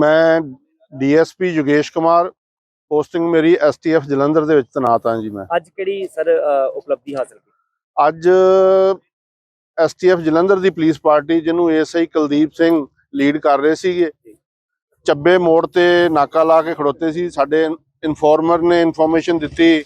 ਮੈਂ DSP Yogesh Kumar posting ਮੇਰੀ STF Jalandhar ਦੇ ਵਿੱਚ ਤੈਨਾਤ ਹਾਂ ਜੀ ਮੈਂ। ਅੱਜ ਕਿਹੜੀ ਸਰ ਉਪਲਬਧੀ ਹਾਸਲ ਕੀਤੀ? ਅੱਜ ਐਸਟੀਐਫ ਜਲੰਧਰ ਦੀ ਪੁਲਿਸ ਪਾਰਟੀ, ਜਿਹਨੂੰ ਏਐਸਆਈ ਕੁਲਦੀਪ ਸਿੰਘ ਲੀਡ ਕਰ ਰਹੇ ਸੀਗੇ। ਚੱਬੇ ਮੋੜ ਤੇ ਨਾਕਾ ਲਾ ਕੇ ਖੜੋਤੇ ਸੀ। ਸਾਡੇ ਇਨਫੋਰਮਰ ਨੇ ਇਨਫੋਰਮੇਸ਼ਨ ਦਿੱਤੀ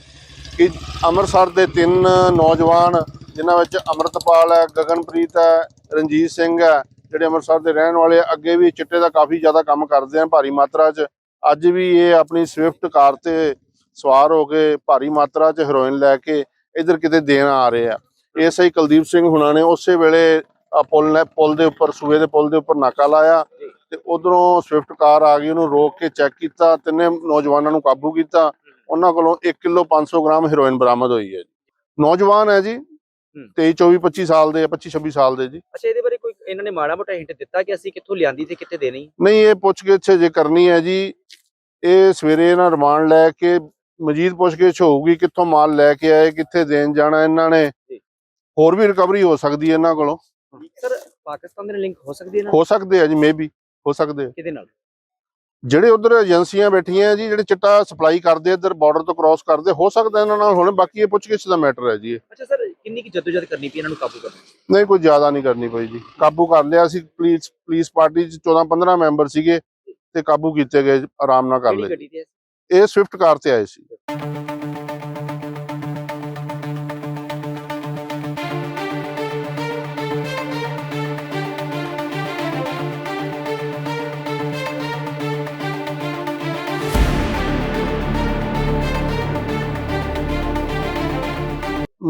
ਕਿ ਅੰਮ੍ਰਿਤਸਰ ਦੇ ਤਿੰਨ ਨੌਜਵਾਨ, ਜਿਨ੍ਹਾਂ ਵਿੱਚ ਅਮਰਤਪਾਲ ਹੈ, ਗਗਨਪ੍ਰੀਤ ਹੈ, ਰਣਜੀਤ ਸਿੰਘ ਹੈ, ਜਿਹੜੇ ਅੰਮ੍ਰਿਤਸਰ ਦੇ ਰਹਿਣ ਵਾਲੇ ਅੱਗੇ ਵੀ ਚਿੱਟੇ ਦਾ ਕਾਫੀ ਜ਼ਿਆਦਾ ਕੰਮ ਕਰਦੇ ਆ ਭਾਰੀ ਮਾਤਰਾ 'ਚ। ਅੱਜ ਵੀ ਇਹ ਆਪਣੀ ਸਵਿਫਟ ਕਾਰ ਤੇ ਸਵਾਰ ਹੋ ਕੇ ਭਾਰੀ ਮਾਤਰਾ 'ਚ ਹੈਰੋਇਨ ਲੈ ਕੇ ਇਧਰ ਕਿਤੇ ਦੇਣ ਆ ਰਹੇ ਆ। ਐਸਆਈ ਕੁਲਦੀਪ ਸਿੰਘ ਹੁਣਾਂ ਨੇ ਉਸੇ ਵੇਲੇ ਪੁਲ ਨੇ ਪੁਲ ਦੇ ਉੱਪਰ ਸੂਏ ਦੇ ਪੁਲ ਦੇ ਉੱਪਰ ਨਾਕਾ ਲਾਇਆ ਤੇ ਉਧਰੋਂ ਸਵਿਫਟ ਕਾਰ ਆ ਗਈ ਉਹਨੂੰ ਰੋਕ ਕੇ ਚੈੱਕ ਕੀਤਾ ਤਿੰਨੇ ਨੌਜਵਾਨਾਂ ਨੂੰ ਕਾਬੂ ਕੀਤਾ। ਉਹਨਾਂ ਕੋਲੋਂ 1 ਕਿਲੋ 500 ਗ੍ਰਾਮ ਹੈਰੋਇਨ ਬਰਾਮਦ ਹੋਈ ਹੈ ਜੀ। ਨੌਜਵਾਨ ਹੈ ਜੀ 23 24 25 ਸਾਲ ਦੇ 25 26 ਸਾਲ ਦੇ ਜੀ। ਅੱਛਾ ਇਹਦੇ ਬਾਰੇ ਕੋਈ ਇਹਨਾਂ ਨੇ ਮਾੜਾ ਮੋਟਾ ਹਿੰਟ ਦਿੱਤਾ ਕਿ ਅਸੀਂ ਕਿੱਥੋਂ ਲਿਆਂਦੀ ਤੇ ਕਿੱਥੇ ਦੇਣੀ? ਨਹੀਂ ਇਹ ਪੁੱਛਗਿੱਛ ਜੇ ਕਰਨੀ ਹੈ ਜੀ ਇਹ ਸਵੇਰੇ ਇਹਨਾਂ ਰਿਮਾਂਡ ਲੈ ਕੇ ਮਜੀਦ ਪੁੱਛਗਿੱਛ ਹੋਊਗੀ ਕਿੱਥੋਂ ਮਾਲ ਲੈ ਕੇ ਆਏ ਕਿੱਥੇ ਦੇਣ ਜਾਣਾ ਇਹਨਾਂ ਨੇ। ਹੋਰ ਵੀ ਰਿਕਵਰੀ ਹੋ ਸਕਦੀ ਹੈ ਇਹਨਾਂ ਕੋਲੋਂ। ਸਰ ਪਾਕਿਸਤਾਨ ਦੇ ਲਿੰਕ ਹੋ ਸਕਦੀ ਹੈ ਨਾ ਹੋ ਸਕਦੇ ਆ ਜੀ ਮੇਬੀ ਹੋ ਸਕਦੇ ਆ। ਕਿਹਦੇ ਨਾਲ? ਜਿਹੜੇ ਉਧਰ ਏਜੰਸੀਆਂ ਬੈਠੀਆਂ ਜੀ ਜਿਹੜੇ ਚਿੱਟਾ ਸਪਲਾਈ ਕਰਦੇ ਇੱਧਰ ਬਾਰਡਰ ਤੋਂ ਕ੍ਰਾਸ ਕਰਦੇ ਹੋ ਸਕਦਾ ਇਹਨਾਂ ਨਾਲ ਹੁਣ ਬਾਕੀ ਇਹ ਪੁੱਛਗਿੱਛ ਦਾ ਮੈਟਰ ਹੈ ਜੀ ਇਹ। ਅੱਛਾ ਸਰ ਕਿੰਨੀ ਕੀ ਜਦੋਜਦ ਕਰਨੀ ਪਈ ਇਹਨਾਂ ਨੂੰ ਕਾਬੂ ਕਰਨ? ਨਹੀਂ ਕੋਈ ਜ਼ਿਆਦਾ ਨਹੀਂ ਕਰਨੀ ਪਈ ਜੀ। ਕਾਬੂ ਕਰ ਲਿਆ ਸੀ ਪੁਲਿਸ ਪੁਲਿਸ ਪਾਰਟੀ ਚ 14 15 ਮੈਂਬਰ ਸੀਗੇ ਤੇ ਕਾਬੂ ਕੀਤੇ ਗਏ ਆਰਾਮ ਨਾਲ ਕਰ ਲਏ। ਗੱਡੀ ਤੇ ਇਹ ਸਵਿਫਟ ਕਾਰ ਤੇ ਆਏ ਸੀ।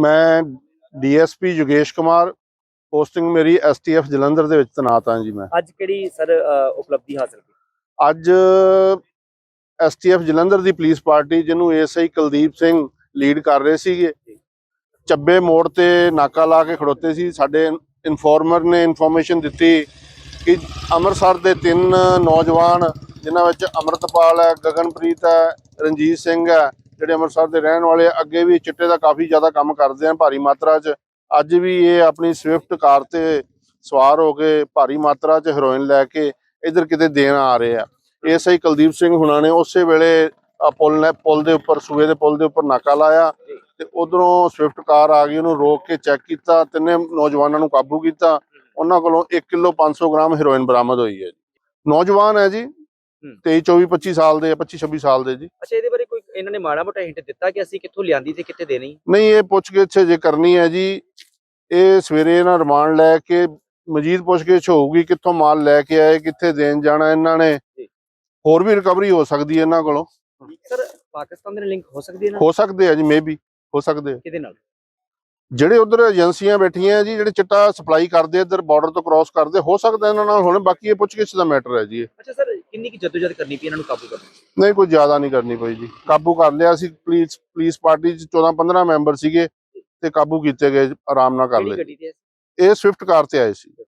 ਮੈਂ ਡੀਐਸਪੀ ਯੋਗੇਸ਼ ਕੁਮਾਰ ਪੋਸਟਿੰਗ ਮੇਰੀ ਐਸਟੀਐਫ ਜਲੰਧਰ ਦੇ ਵਿੱਚ ਤੈਨਾਤ ਹਾਂ ਜੀ ਮੈਂ। ਅੱਜ ਕਿਹੜੀ ਸਰ ਉਪਲਬਧੀ ਹਾਸਲ ਕੀਤੀ? ਅੱਜ ਐਸਟੀਐਫ ਜਲੰਧਰ ਦੀ ਪੁਲਿਸ ਪਾਰਟੀ ਜਿਹਨੂੰ ਏਐਸਆਈ ਕੁਲਦੀਪ ਸਿੰਘ ਲੀਡ ਕਰ ਰਹੇ ਸੀਗੇ ਚੱਬੇ ਮੋੜ ਤੇ ਨਾਕਾ ਲਾ ਕੇ ਖੜੋਤੇ ਸੀ। ਸਾਡੇ ਇਨਫੋਰਮਰ ਨੇ ਇਨਫੋਰਮੇਸ਼ਨ ਦਿੱਤੀ ਕਿ ਅੰਮ੍ਰਿਤਸਰ ਦੇ ਤਿੰਨ ਨੌਜਵਾਨ ਜਿਨ੍ਹਾਂ ਵਿੱਚ ਅਮਰਤਪਾਲ ਹੈ ਗਗਨਪ੍ਰੀਤ ਹੈ ਰਣਜੀਤ ਸਿੰਘ ਹੈ ਜਿਹੜੇ ਅੰਮ੍ਰਿਤਸਰ ਦੇ ਰਹਿਣ ਵਾਲੇ ਆ, ਅੱਗੇ ਵੀ ਚਿੱਟੇ ਦਾ ਕਾਫੀ ਜ਼ਿਆਦਾ ਕੰਮ ਕਰਦੇ ਆ ਭਾਰੀ ਮਾਤਰਾ 'ਚ। ਅੱਜ ਵੀ ਇਹ ਆਪਣੀ ਸਵਿਫਟ ਕਾਰ ਤੇ ਸਵਾਰ ਹੋ ਕੇ ਭਾਰੀ ਮਾਤਰਾ 'ਚ ਹੈਰੋਇਨ ਲੈ ਕੇ ਇਧਰ ਕਿਤੇ ਦੇਣ ਆ ਰਹੇ ਆ। ਐਸਆਈ ਕੁਲਦੀਪ ਸਿੰਘ ਹੁਣਾਂ ਨੇ ਉਸੇ ਵੇਲੇ ਪੁਲ ਨੇ ਪੁਲ ਦੇ ਉੱਪਰ ਸੂਏ ਦੇ ਪੁਲ ਦੇ ਉੱਪਰ ਨਾਕਾ ਲਾਇਆ ਤੇ ਉਧਰੋਂ ਸਵਿਫਟ ਕਾਰ ਆ ਗਈ ਉਹਨੂੰ ਰੋਕ ਕੇ ਚੈੱਕ ਕੀਤਾ ਤਿੰਨੇ ਨੌਜਵਾਨਾਂ ਨੂੰ ਕਾਬੂ ਕੀਤਾ। ਉਹਨਾਂ ਕੋਲੋਂ 1 ਕਿਲੋ 500 ਗ੍ਰਾਮ ਹੈਰੋਇਨ ਬਰਾਮਦ ਹੋਈ ਹੈ ਜੀ। ਨੌਜਵਾਨ ਹੈ ਜੀ 23 24 25 ਸਾਲ ਦੇ 25 26 ਸਾਲ ਦੇ ਜੀ। ਅੱਛਾ ਇਹਦੇ ਬਾਰੇ ਕੋਈ ਇਹਨਾਂ ਨੇ ਮਾੜਾ ਮੋਟਾ ਹਿੰਟ ਦਿੱਤਾ ਕਿ ਅਸੀਂ ਕਿੱਥੋਂ ਲਿਆਂਦੀ ਤੇ ਕਿੱਥੇ ਦੇਣੀ? ਨਹੀਂ ਇਹ ਪੁੱਛਗਿੱਛ ਜੇ ਕਰਨੀ ਹੈ ਜੀ ਇਹ ਸਵੇਰੇ ਇਹਨਾਂ ਰਿਮਾਂਡ ਲੈ ਕੇ ਮਜੀਦ ਪੁੱਛਗਿੱਛ ਹੋਊਗੀ ਕਿੱਥੋਂ ਮਾਲ ਲੈ ਕੇ ਆਏ ਕਿੱਥੇ ਦੇਣ ਜਾਣਾ ਇਹਨਾਂ ਨੇ। ਹੋਰ ਵੀ ਰਿਕਵਰੀ ਹੋ ਸਕਦੀ ਹੈ ਇਹਨਾਂ ਕੋਲੋਂ। ਸਰ ਪਾਕਿਸਤਾਨ ਦੇ ਲਿੰਕ ਹੋ ਸਕਦੀ ਹੈ ਨਾ ਹੋ ਸਕਦੇ ਆ ਜੀ ਮੇਬੀ ਹੋ ਸਕਦੇ ਕਿਹਦੇ ਨਾਲ? ਜਿਹੜੇ ਉਧਰ ਏਜੰਸੀਆਂ ਬੈਠੀਆਂ ਜੀ ਜਿਹੜੇ ਚਿੱਟਾ ਸਪਲਾਈ ਕਰਦੇ ਇੱਧਰ ਬਾਰਡਰ ਤੋਂ ਕ੍ਰਾਸ ਕਰਦੇ ਹੋ ਸਕਦਾ ਇਹਨਾਂ ਨਾਲ ਹੁਣ ਬਾਕੀ ਇਹ ਪੁੱਛਗਿੱਛ ਦਾ ਮੈਟਰ ਹੈ ਜੀ। ਅੱਛਾ ਸਰ ਕਿੰਨੀ ਕੀ ਜਦੋਜਦ ਕਰਨੀ ਪਈ ਇਹਨਾਂ ਨੂੰ ਕਾਬੂ ਕਰਨ? ਨਹੀਂ ਕੋਈ ਜ਼ਿਆਦਾ ਨਹੀਂ ਕਰਨੀ ਪਈ ਜੀ। ਕਾਬੂ ਕਰ ਲਿਆ ਸੀ ਪੁਲਿਸ ਪੁਲਿਸ ਪਾਰਟੀ ਚ 14 15 ਮੈਂਬਰ ਸੀਗੇ ਤੇ ਕਾਬੂ ਕੀਤੇ ਗਏ ਆਰਾਮ ਨਾਲ ਕਰ ਕਿਹੜੀ ਲਏ। ਗੱਡੀ ਤੇ ਇਹ ਸਵਿਫਟ ਕਾਰ ਤੇ ਆਏ ਸੀ।